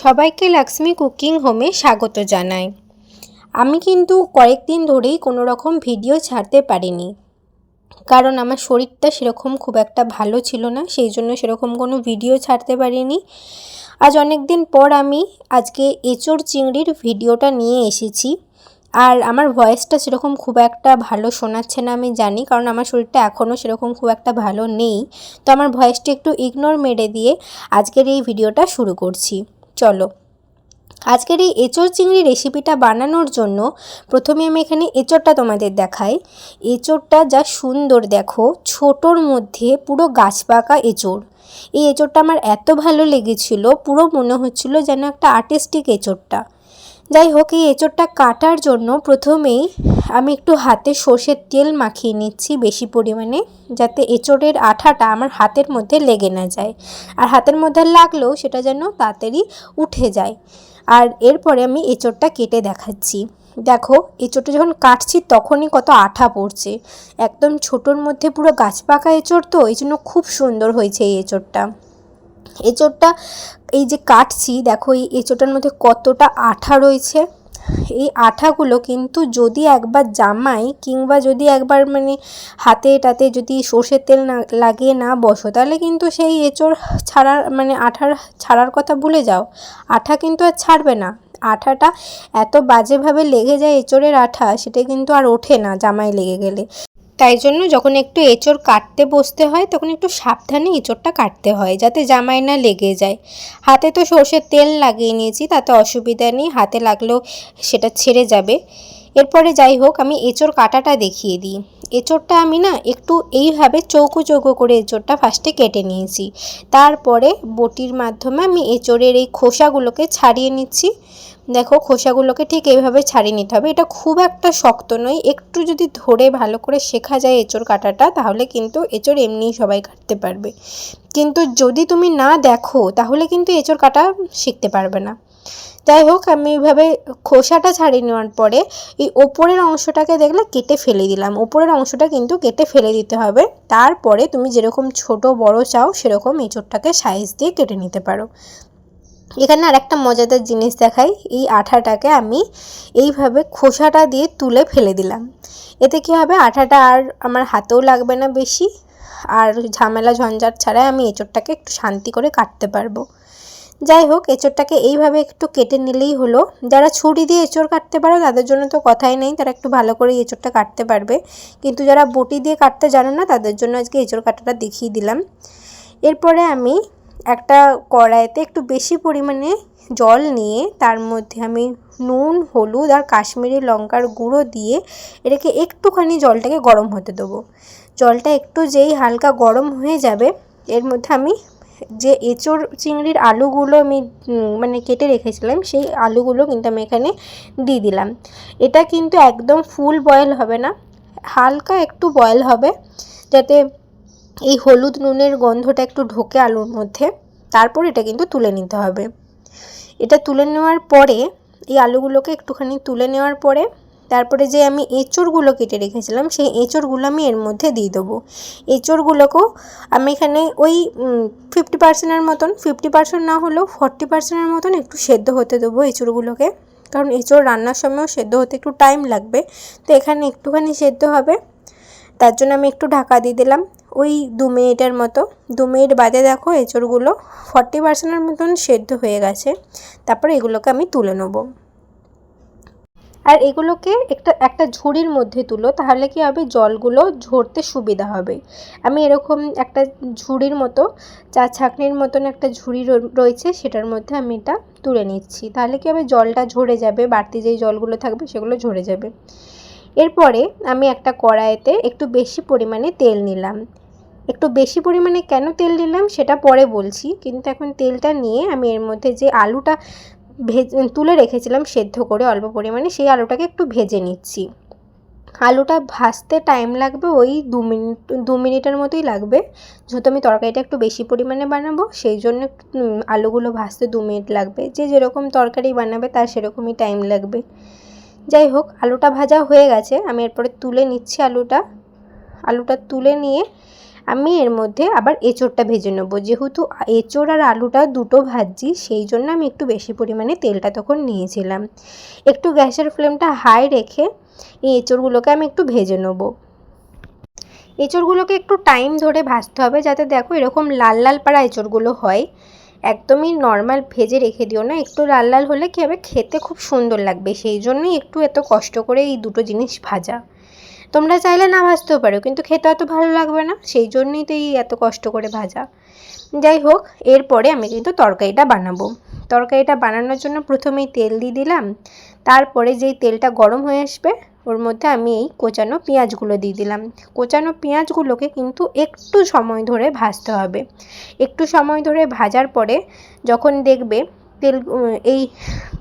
সবাইকে লাক্সমি কুকিং হোমে স্বাগত জানাই। আমি কিন্তু কয়েকদিন ধরেই কোনো রকম ভিডিও ছাড়তে পারিনি। কারণ আমার শরীরটা সেরকম খুব একটা ভালো ছিল না, সেই জন্য সেরকম কোনো ভিডিও ছাড়তে পারিনি। আজ অনেক দিন পর আমি আজকে এঁচোড় চিংড়ির ভিডিওটা নিয়ে এসেছি। আর আমার ভয়েসটা সেরকম খুব একটা ভালো শোনাচ্ছে না, আমি জানি, কারণ আমার শরীরটা এখনও সেরকম খুব একটা ভালো নেই। তো আমার ভয়েসটা একটু ইগনোর মেরে দিয়ে আজকের এই ভিডিওটা শুরু করছি। চলো। আজকের এই এঁচোড় চিংড়ি রেসিপিটা বানানোর জন্য প্রথমে আমি এখানে এঁচোড়টা তোমাদের দেখাই। এঁচোড়টা যা সুন্দর দেখো, ছোটোর মধ্যে পুরো গাছ পাকা এঁচোড়। এই এঁচোড়টা আমার এত ভালো লেগেছিল, পুরো মনে হচ্ছিল যেন একটা আর্টিস্টিক এঁচোড়টা। যাই হোক এই এঁচোড়টা কাটার জন্য প্রথমেই আমি একটু হাতে সর্ষের তেল মাখিয়ে নিচ্ছি বেশি পরিমাণে, যাতে এঁচোড়ের আঠাটা আমার হাতের মধ্যে লেগে না যায়। আর হাতের মধ্যে লাগলেও সেটা যেন তাড়াতাড়ি উঠে যায়। আর এরপরে আমি এঁচোড়টা কেটে দেখাচ্ছি। দেখো, এঁচোড়টা যখন কাটছি তখনই কত আঠা পড়ছে। একদম ছোটোর মধ্যে পুরো গাছ পাকা এঁচোড় তো এই জন্য খুব সুন্দর হয়েছে এই এঁচোড়টা। এঁচোড়টা এই যে কাটছি, দেখো এই এঁচোড়টার মধ্যে কতটা আঠা রয়েছে। এই আঠাগুলো কিন্তু যদি একবার জামাই কিংবা যদি একবার মানে হাতে টাতে যদি সর্ষের তেল না, লাগিয়ে না বসো, তাহলে কিন্তু সেই এঁচোড় ছাড়ার মানে আঠার ছাড়ার কথা ভুলে যাও। আঠা কিন্তু আর ছাড়বে না। আঠাটা এত বাজেভাবে লেগে যায় এঁচোড়ের আঠা, সেটা কিন্তু আর ওঠে না জামাই লেগে গেলে। তাই জন্য যখন একটু এঁচড় কাটতে বসতে হয়, তখন একটু সাবধানে এঁচড়টা কাটতে হয়, যাতে জামাই না লেগে যায়। হাতে তো সর্ষের তেল লাগিয়ে নিয়েছি, তাতে অসুবিধা নেই, হাতে লাগলেও সেটা ছেড়ে যাবে। এরপরে যাই হোক, আমি এঁচড় কাটাটা দেখিয়ে দিই। এঁচড়টা আমি না একটু এইভাবে চৌকো চৌকো করে এঁচড়টা ফার্স্টে কেটে নিয়েছি। তারপরে বটির মাধ্যমে আমি এঁচড়ের এই খোসাগুলোকে ছাড়িয়ে নিচ্ছি। দেখো খোসাগুলোকে ঠিক এইভাবে ছাড়িয়ে নিতে হবে। এটা খুব একটা শক্ত নয়, একটু যদি ধরে ভালো করে শেখা যায় এঁচড় কাটাটা, তাহলে কিন্তু এঁচড় এমনিই সবাই কাটতে পারবে। কিন্তু যদি তুমি না দেখো, তাহলে কিন্তু এঁচড় কাটা শিখতে পারবে না। যাই হোক, আমি এইভাবে খোসাটা ছাড়িয়ে নেওয়ার পরে এই ওপরের অংশটাকে দেখলে কেটে ফেলে দিলাম। ওপরের অংশটা কিন্তু কেটে ফেলে দিতে হবে। তারপরে তুমি যেরকম ছোট বড় চাও, সেরকম এঁচড়টাকে সাইজ দিয়ে কেটে নিতে পারো। এখানে আর একটা মজাদার জিনিস দেখাই। এই আঠাটাকে আমি এইভাবে খোসাটা দিয়ে তুলে ফেলে দিলাম। এতে কী হবে? আঠাটা আর আমার হাতেও লাগবে না বেশি। আর ঝামেলা ঝঞ্ঝাট ছাড়াই আমি এঁচোড়টাকে একটু শান্তি করে কাটতে পারব। যাই হোক, এঁচোড়টাকে এইভাবে একটু কেটে নিলেই হলো। যারা ছুরি দিয়ে এঁচোড় কাটতে পারো, তাদের জন্য তো কথাই নেই। তারা একটু ভালো করে এঁচোড়টা কাটতে পারবে। কিন্তু যারা বটি দিয়ে কাটতে জানে না, তাদের জন্য আজকে এঁচোড় কাটাটা দেখিয়ে দিলাম। এরপরে আমি একটা কড়াইতে একটু বেশি পরিমাণে জল নিয়ে তার মধ্যে আমি নুন, হলুদ আর কাশ্মীরি লঙ্কার গুঁড়ো দিয়ে এটাকে একটুখানি জলটাকে গরম হতে দেবো। জলটা একটু যেই হালকা গরম হয়ে যাবে, এর মধ্যে আমি যে এঁচোড় চিংড়ির আলুগুলো আমি মানে কেটে রেখেছিলাম, সেই আলুগুলো কিন্তু আমি এখানে দিয়ে দিলাম। এটা কিন্তু একদম ফুল বয়েল হবে না, হালকা একটু বয়েল হবে, যাতে এই হলুদ নুনের গন্ধটা একটু ঢোকে আলুর মধ্যে, তারপর এটা কিন্তু তুলে নিতে হবে। এটা তুলে নেওয়ার পরে, এই আলুগুলোকে একটুখানি তুলে নেওয়ার পরে, তারপরে যে আমি এঁচড়গুলো কেটে রেখেছিলাম, সেই এঁচড়গুলো আমি এর মধ্যে দিয়ে দেবো। এঁচড়গুলোকেও আমি এখানে ওই ফিফটি পার্সেন্টের মতন ফিফটি পার্সেন্ট না হলেও ফর্টি পার্সেন্টের মতন একটু সেদ্ধ হতে দেবো এঁচড়গুলোকে। কারণ এঁচড় রান্নার সময়ও সেদ্ধ হতে একটু টাইম লাগবে। তো এখানে একটুখানি সেদ্ধ হবে। তার জন্য আমি একটু ঢাকা দিয়ে দিলাম। ওই দু মিনিটের মতো, দু মিনিট বাদে দেখো এঁচড়গুলো ফর্টি পার্সেন্টের মতন সেদ্ধ হয়ে গেছে। তারপর এগুলোকে আমি তুলে নেব। আর এগুলোকে একটা একটা ঝুড়ির মধ্যে তুলো, তাহলে কি হবে? জলগুলো ঝরতে সুবিধা হবে। আমি এরকম একটা ঝুড়ির মতো, চা ছাঁকনির মতন একটা ঝুড়ি রয়েছে, সেটার মধ্যে আমি এটা তুলে নিচ্ছি। তাহলে কি হবে? জলটা ঝরে যাবে, বাড়তি যেই জলগুলো থাকবে, সেগুলো ঝরে যাবে। এরপরে আমি একটা কড়াইতে একটু বেশি পরিমাণে তেল নিলাম। একটু বেশি পরিমাণে কেন তেল নিলাম সেটা পরে বলছি। কিন্তু এখন তেলটা নিয়ে আমি এর মধ্যে যে আলুটা ভেজে, তুলে রেখেছিলাম সেদ্ধ করে অল্প পরিমাণে সেই আলুটাকে একটু ভেজে নিচ্ছি। আলুটা ভাজতে টাইম লাগবে ওই দু মিনিট, দু মিনিটের মতোই লাগবে। যেহেতু আমি তরকারিটা একটু বেশি পরিমাণে বানাবো, সেই জন্য আলুগুলো ভাজতে দু মিনিট লাগবে। যে যেরকম তরকারি বানাবে তার সেরকমই টাইম লাগবে। যাই হোক, আলুটা ভাজা হয়ে গেছে। আমি এরপরে তুলে নিচ্ছি আলুটা। আলুটা তুলে নিয়ে আমি এর মধ্যে আবার এঁচোড়টা ভেজে নেব। যেহেতু এঁচোড় আর আলুটা দুটো ভাজছি, সেই জন্য আমি একটু বেশি পরিমাণে তেলটা তখন নিয়েছিলাম। একটু গ্যাসের ফ্লেমটা হাই রেখে এই এঁচোড়গুলোকে আমি একটু ভেজে নেব। এঁচড়গুলোকে একটু টাইম ধরে ভাজতে হবে যাতে দেখো এরকম লাল লাল পাড়া এঁচড়গুলো হয়। একদমই নর্মাল ভেজে রেখে দিও না, একটু লাল লাল হলে কী হবে খেতে খুব সুন্দর লাগবে, সেই জন্যই একটু এত কষ্ট করে এই দুটো জিনিস ভাজা। তোমরা চাইলে না ভাজতেও পারো, কিন্তু খেতে অত ভালো লাগবে না, সেই জন্যই তো এই এত কষ্ট করে ভাজা। যাই হোক, এরপরে আমি কিন্তু তরকারিটা বানাবো। তরকারিটা বানানোর জন্য প্রথমেই তেল দিয়ে দিলাম, তারপরে যেই তেলটা গরম হয়ে আসবে, ওর মধ্যে আমি এই কোচানো পেঁয়াজগুলো দিয়ে দিলাম। কোচানো পেঁয়াজগুলোকে কিন্তু একটু সময় ধরে ভাজতে হবে। একটু সময় ধরে ভাজার পরে যখন দেখবে তেল এই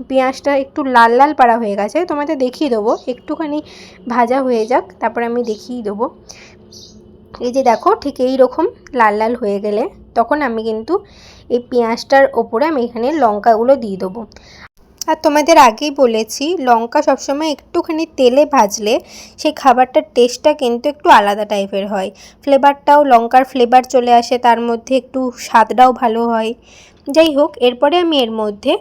পেঁয়াজটা একটু লাল লাল পাড়া হয়ে গেছে, তোমাদের দেখিয়ে দেবো। একটুখানি ভাজা হয়ে যাক, তারপর আমি দেখিয়ে দেবো। এই যে দেখো, ঠিক এই রকম লাল লাল হয়ে গেলে তখন আমি কিন্তু এই পেঁয়াজটার ওপরে আমি এখানে লঙ্কাগুলো দিয়ে দেবো। আর তোমাদের আগেই বলেছি, লঙ্কা সবসময় একটুখানি তেলে ভাজলে সেই খাবারটার টেস্টটা কিন্তু একটু আলাদা টাইপের হয়। ফ্লেভারটাও, লঙ্কার ফ্লেভার চলে আসে, তার মধ্যে একটু স্বাদটাও ভালো হয়। যাই হোক, এরপরে আমি এর মধ্যে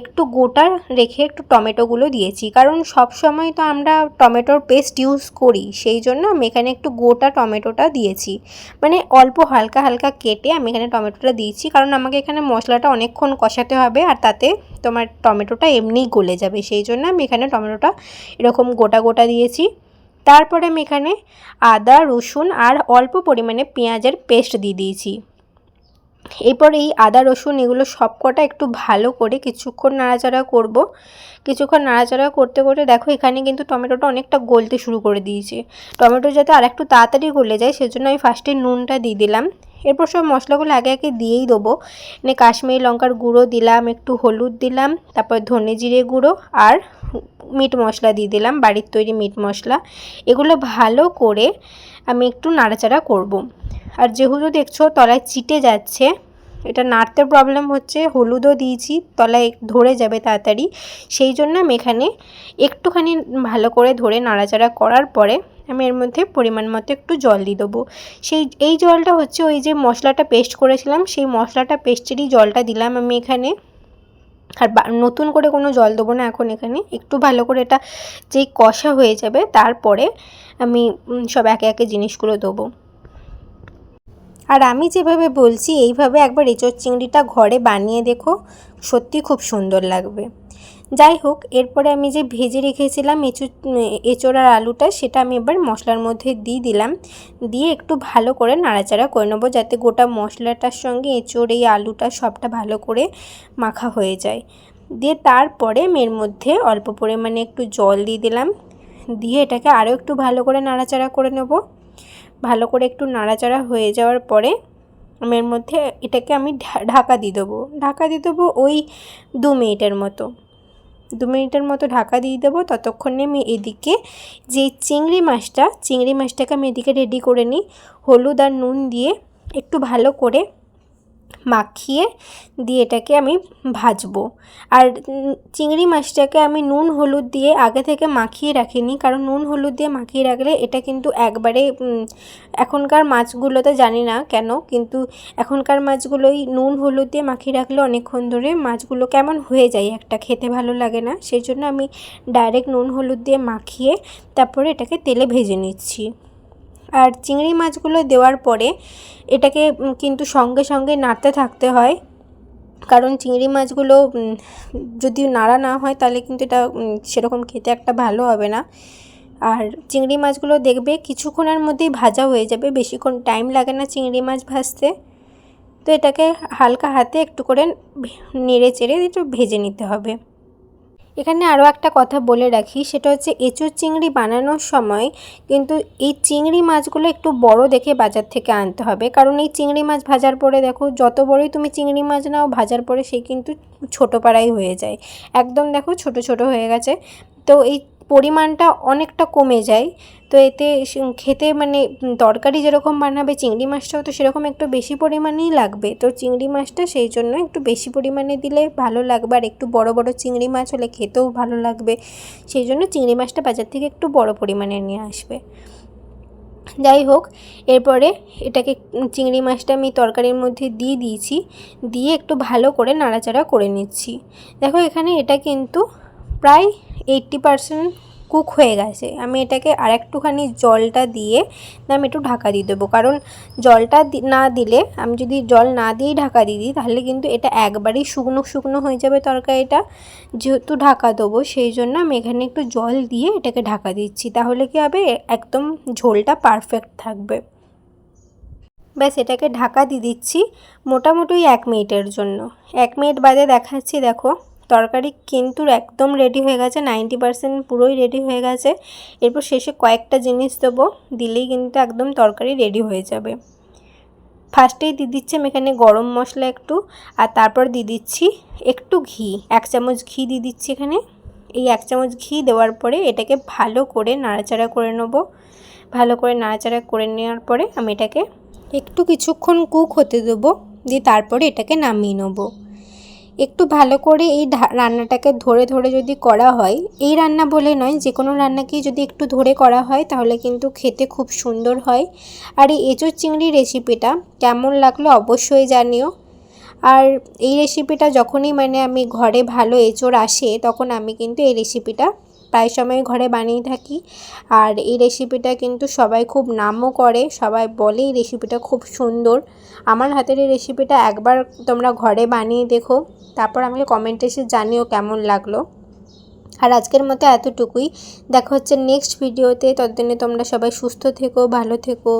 একটু গোটা রেখে একটু টমেটোগুলো দিয়েছি। কারণ সব সময় তো আমরা টমেটোর পেস্ট ইউজ করি, সেই জন্য আমি এখানে একটু গোটা টমেটোটা দিয়েছি। মানে অল্প হালকা হালকা কেটে আমি এখানে টমেটোটা দিয়েছি, কারণ আমাকে এখানে মশলাটা অনেকক্ষণ কষাতে হবে আর তাতে তোমার টমেটোটা এমনিই গলে যাবে। সেই জন্য আমি এখানে টমেটোটা এরকম গোটা গোটা দিয়েছি। তারপরে আমি এখানে আদা, রসুন আর অল্প পরিমাণে পেঁয়াজের পেস্ট দিয়ে দিয়েছি। এরপর এই আদা, রসুন এগুলো সব কটা একটু ভালো করে কিছুক্ষণ নাড়াচাড়া করব। কিছুক্ষণ নাড়াচাড়া করতে করতে দেখো এখানে কিন্তু টমেটোটা অনেকটা গলতে শুরু করে দিয়েছে। টমেটো যাতে আর একটু তাড়াতাড়ি গলে যায় সেজন্য আমি ফার্স্টে নুনটা দিয়ে দিলাম। এরপর সব মশলাগুলো আগে আগে দিয়েই দেবো। মানে কাশ্মীরি লঙ্কার গুঁড়ো দিলাম, একটু হলুদ দিলাম, তারপর ধনে জিরে গুঁড়ো আর মিট মশলা দিয়ে দিলাম, বাড়ির তৈরি মিট মশলা। এগুলো ভালো করে আমি একটু নাড়াচাড়া করব। আর যেহেতু দেখছ তলায় চিটে যাচ্ছে, এটা নাড়তে প্রবলেম হচ্ছে, হলুদও দিয়েছি, তলায় ধরে যাবে তাড়াতাড়ি। সেই জন্য আমি এখানে একটুখানি ভালো করে ধরে নাড়াচাড়া করার পরে আমি এর মধ্যে পরিমাণ মতো একটু জল দিয়ে দেবো। সেই, এই জলটা হচ্ছে ওই যে মশলাটা পেস্ট করেছিলাম, সেই মশলাটা পেস্টেরই জলটা দিলাম আমি এখানে। আর নতুন করে কোনো জল দেবো না এখন এখানে, একটু ভালো করে এটা যেই কষা হয়ে যাবে, তারপরে আমি সব একে একে জিনিসগুলো দেবো। আর আমি যেভাবে বলছি, এইভাবে একবার এঁচোড় চিংড়িটা ঘরে বানিয়ে দেখো, সত্যি খুব সুন্দর লাগবে। যাই হোক, এরপরে আমি যে ভেজে রেখেছিলাম এঁচো এঁচোড় আর আলুটা, সেটা আমি এবার মশলার মধ্যে দিয়ে দিলাম। দিয়ে একটু ভালো করে নাড়াচাড়া করে নেব, যাতে গোটা মশলাটার সঙ্গে এঁচোড়, এই আলুটা সবটা ভালো করে মাখা হয়ে যায়। দিয়ে তারপরে আমি এর মধ্যে অল্প পরিমাণে একটু জল দিয়ে দিলাম। দিয়ে এটাকে আরও একটু ভালো করে নাড়াচাড়া করে নেব। ভালো করে একটু নাড়াচাড়া হয়ে যাওয়ার পরে আমি এর মধ্যে এটাকে আমি ঢাকা দিয়ে দেবো। ঢাকা দিয়ে দেবো ওই দু মিনিটের মতো। দু মিনিটের মতো ঢাকা দিয়ে দেবো। ততক্ষণে আমি এদিকে যে চিংড়ি মাছটা, চিংড়ি মাছটাকে আমি এদিকে রেডি করে নিই। হলুদ আর নুন দিয়ে একটু ভালো করে মাখিয়ে দিয়ে এটাকে আমি ভাজবো। আর চিংড়ি মাছটাকে আমি নুন, হলুদ দিয়ে আগে থেকে মাখিয়ে রাখিনি, কারণ নুন, হলুদ দিয়ে মাখিয়ে রাখলে এটা কিন্তু একবারে এখনকার মাছগুলোতে জানি না কেন, কিন্তু এখনকার মাছগুলোই নুন, হলুদ দিয়ে মাখিয়ে রাখলে অনেকক্ষণ ধরে মাছগুলো কেমন হয়ে যায়, একটা খেতে ভালো লাগে না। সেই জন্য আমি ডাইরেক্ট নুন, হলুদ দিয়ে মাখিয়ে তারপরে এটাকে তেলে ভেজে নিচ্ছি। আর চিংড়ি মাছগুলো দেওয়ার পরে এটাকে কিন্তু সঙ্গে সঙ্গে নাড়তে থাকতে হয়। কারণ চিংড়ি মাছগুলো যদি নাড়া না হয়, তাহলে কিন্তু এটা সেরকম খেতে একটা ভালো হবে না। আর চিংড়ি মাছগুলো দেখবে কিছুক্ষণের মধ্যেই ভাজা হয়ে যাবে, বেশিক্ষণ টাইম লাগে না চিংড়ি মাছ ভাজতে। তো এটাকে হালকা হাতে একটু করে নেড়ে চেড়ে একটু ভেজে নিতে হবে। এখানে আরও একটা কথা বলে রাখি, সেটা হচ্ছে এঁচুর চিংড়ি বানানোর সময় কিন্তু এই চিংড়ি মাছগুলো একটু বড় দেখে বাজার থেকে আনতে হবে। কারণ এই চিংড়ি মাছ ভাজার পরে দেখো, যত বড়ই তুমি চিংড়ি মাছ নাও, ভাজার পরে সেই কিন্তু ছোটো পাড়াই হয়ে যায়। একদম দেখো ছোট ছোট হয়ে গেছে। তো এই পরিমাণটা অনেকটা কমে যায়। তো এতে খেতে মানে তরকারি যেরকম বানাবে, চিংড়ি মাছটাও তো সেরকম একটু বেশি পরিমাণেই লাগবে। তো চিংড়ি মাছটা সেই জন্য একটু বেশি পরিমাণে দিলে ভালো লাগবে। আর একটু বড় বড় চিংড়ি মাছ হলে খেতেও ভালো লাগবে। সেই জন্য চিংড়ি মাছটা বাজার থেকে একটু বড় পরিমাণে নিয়ে আসবে। যাই হোক, এরপরে এটাকে চিংড়ি মাছটা আমি তরকারির মধ্যে দিয়ে দিয়েছি। দিয়ে একটু ভালো করে নাড়াচাড়া করে নিচ্ছি। দেখো এখানে এটা কিন্তু প্রায় এইট্টি পারসেন্ট কুক হয়ে গেছে। আমি এটাকে আর একটুখানি জলটা দিয়ে আমি একটু ঢাকা দিয়ে দেবো। কারণ জলটা না দিলে, আমি যদি জল না দিয়েই ঢাকা দিয়ে দিই, তাহলে কিন্তু এটা একবারেই শুকনো শুকনো হয়ে যাবে তরকারিটা। যেহেতু ঢাকা দেবো, সেই জন্য আমি এখানে একটু জল দিয়ে এটাকে ঢাকা দিচ্ছি। তাহলে কী হবে? একদম ঝোলটা পারফেক্ট থাকবে। ব্যাস, এটাকে ঢাকা দিয়ে দিচ্ছি মোটামুটি এক মিনিটের জন্য। এক মিনিট বাদে দেখাচ্ছি, দেখো। তরকারি কিন্তু একদম রেডি হয়ে গেছে নাইনটি পারসেন্ট পুরোই রেডি হয়ে গেছে। এরপর শেষে কয়েকটা জিনিস দেবো, দিলেই কিন্তু একদম তরকারি রেডি হয়ে যাবে। ফার্স্টেই দিয়ে দিচ্ছি আমি এখানে গরম মশলা একটু, আর তারপর দিয়ে দিচ্ছি একটু ঘি, এক চামচ ঘি দিয়ে দিচ্ছি এখানে। এই এক চামচ ঘি দেওয়ার পরে এটাকে ভালো করে নাড়াচাড়া করে নেব। ভালো করে নাড়াচাড়া করে নেওয়ার পরে আমি এটাকে একটু কিছুক্ষণ কুক হতে দেবো, দিয়ে তারপরে এটাকে নামিয়ে নেব। একটু ভালো করে এই রান্নাটাকে ধরে ধরে যদি করা হয়, এই রান্না বলে নয় যে কোনো রান্নাকেই যদি একটু ধরে করা হয়, তাহলে কিন্তু খেতে খুব সুন্দর হয়। আর এই এঁচোর চিংড়ি রেসিপিটা কেমন লাগল অবশ্যই জানিও। আর এই রেসিপিটা যখনই মানে আমি ঘরে ভালো এঁচোড় আসে, তখন আমি কিন্তু এই রেসিপিটা প্রায় সময় ঘরে বানিয়ে থাকি। আর এই রেসিপিটা কিন্তু সবাই খুব নামও করে, সবাই বলে এই রেসিপিটা খুব সুন্দর। আমার হাতের এই রেসিপিটা একবার তোমরা ঘরে বানিয়ে দেখো। তারপর আমাকে কমেন্টে এসে জানিও কেমন লাগল। আর আজকের মতো এতটুকুই। দেখা হচ্ছে নেক্সট ভিডিওতে ততদিনে তোমরা সবাই সুস্থ থেকো, ভালো থেকো।